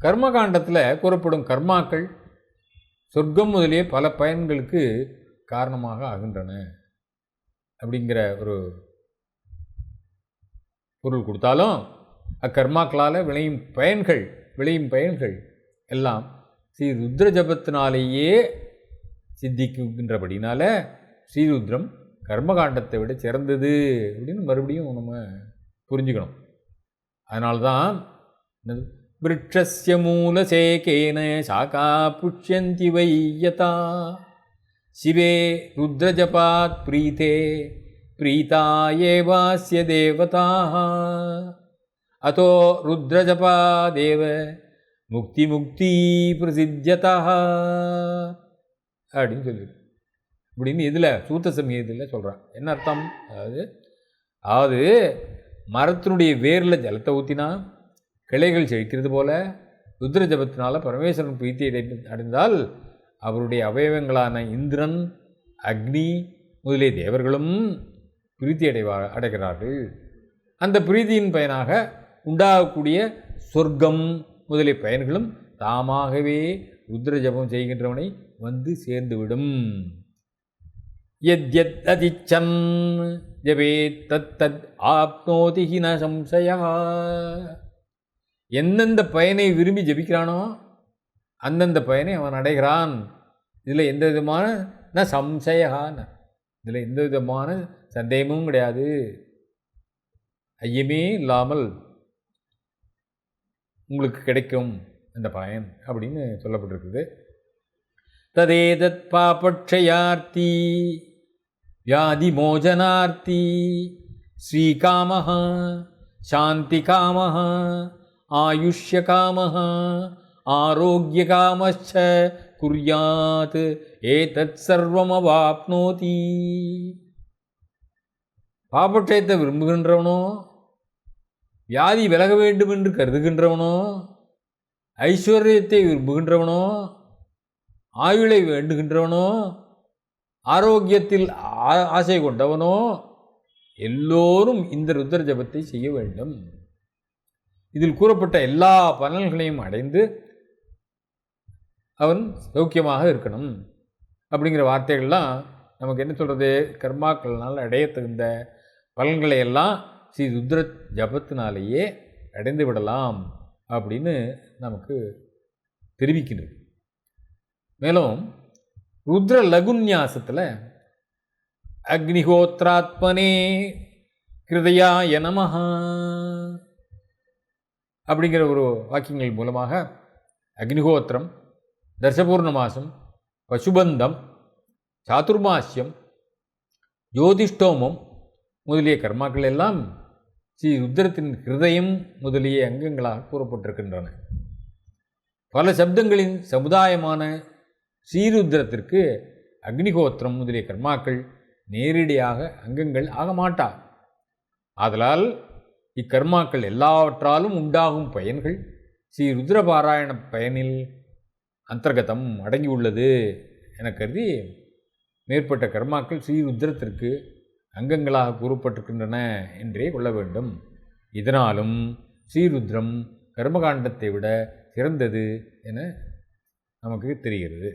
கர்மகாண்டத்தில் கூறப்படும் கர்மாக்கள் சொர்க்கம் முதலிய பல பயன்களுக்கு காரணமாக ஆகின்றன அப்படிங்கிற ஒரு பொருள் கொடுத்தாலும் அக்கர்மாக்களால் விளையும் பயன்கள் விளையும் பயன்கள் எல்லாம் ஸ்ரீ ருத்ர ஜபத்தினாலேயே சித்திக்குகின்றபடினால ஸ்ரீருத்ரம் கர்மகாண்டத்தை விட சிறந்தது அப்படின்னு மறுபடியும் நம்ம புரிஞ்சுக்கணும். அதனால்தான் என்னது? விரட்சஸ்ய மூலசேகேன சாக்கா புஷ்யந்தி வையதா சிவே ருத்ரஜபாத் பிரீதே பிரீதா ஏவாஸ்ய தேவதாக அதோ ருத்ரஜபாதேவ முக்தி முக்தி பிரசித்தியதா அப்படின்னு சொல்லியிருக்கு இப்படின்னு இதில் சூத்த சமயத்தில் சொல்கிறான் என்ன அர்த்தம்? அதாவது அதாவது மரத்தினுடைய வேரில் ஜலத்தை ஊற்றினா கிளைகள் செழிக்கிறது போல ருத்ர ஜபத்தினால பரமேஸ்வரன் பிரீத்தி அடைந்தால் அவருடைய அவயவங்களான இந்திரன் அக்னி முதலிய தேவர்களும் பிரீத்தி அடைவா அடைகிறார்கள். அந்த பிரீதியின் பயனாக உண்டாகக்கூடிய சொர்க்கம் முதலிய பயன்களும் தாமாகவே ருத்ர ஜபம் செய்கின்றவனை வந்து சேர்ந்துவிடும். யத்யத் அதிச்சன் ஜபே தத் தத் ஆப்னோதி ஹி சம்சயா. எந்தெந்த பயனை விரும்பி ஜபிக்கிறானோ அந்தந்த பயனை அவன் அடைகிறான். இதில் எந்த விதமான ந சம்சயகான் இதில் எந்த விதமான சந்தேகமும் கிடையாது. ஐயமே இல்லாமல் உங்களுக்கு கிடைக்கும் அந்த பயன் அப்படின்னு சொல்லப்பட்டிருக்குது. ததேதத் பாபட்சயார்த்தி வியாதிமோஜனார்த்தி சாந்தி காமஹா ஆயுஷ்யகாமः ஆரோக்கியகாமச்ச குர்யாத் ஏதத் சர்வமவாப்னோதி. பாபட்சயத்தை விரும்புகின்றவனோ வியாதி விலக வேண்டும் என்று கருதுகின்றவனோ ஐஸ்வர்யத்தை விரும்புகின்றவனோ ஆயுளை வேண்டுகின்றவனோ ஆரோக்கியத்தில் ஆசை கொண்டவனோ எல்லோரும் இந்த ருத்ர ஜபத்தை செய்ய வேண்டும். இதில் கூறப்பட்ட எல்லா பலன்களையும் அடைந்து அவன் சௌக்கியமாக இருக்கணும். அப்படிங்கிற வார்த்தைகள்லாம் நமக்கு என்ன சொல்கிறது கர்மாக்கள்னால் அடைய தகுந்த பலன்களை எல்லாம் ஸ்ரீ ருத்ர ஜபத்தினாலேயே அடைந்து விடலாம் அப்படின்னு நமக்கு தெரிவிக்கின்றது. மேலும் ருத்ர லகுன்யாசத்தில் அக்னிஹோத்ராத்மனே கிருதயாய நமஹ. அப்படிங்கிற ஒரு வாக்கியங்கள் மூலமாக அக்னிஹோத்திரம் தர்சபூர்ணமாசம் பசுபந்தம் சாதுர்மாசியம் ஜோதிஷ்டோமம் முதலிய கர்மாக்கள் எல்லாம் ஸ்ரீ ருத்ரத்தின் ஹிருதயம் முதலிய அங்கங்களாக கூறப்பட்டிருக்கின்றன. பல சப்தங்களின் சமுதாயமான ஸ்ரீருத்ரத்திற்கு அக்னிகோத்திரம் முதலிய கர்மாக்கள் நேரடியாக அங்கங்கள் ஆக மாட்டா ஆதலால் இக்கர்மாக்கள் எல்லாவற்றாலும் உண்டாகும் பயன்கள். ஸ்ரீ ருத்ரபாராயண பயனில் அந்தர்கதம் அடங்கியுள்ளது என கருதி மேற்பட்ட கர்மாக்கள் ஸ்ரீருத்ரத்திற்கு அங்கங்களாக கூறப்பட்டிருக்கின்றன என்றே கொள்ள வேண்டும். இதனாலும் ஸ்ரீருத்ரம் கர்மகாண்டத்தை விட சிறந்தது என நமக்கு தெரிகிறது.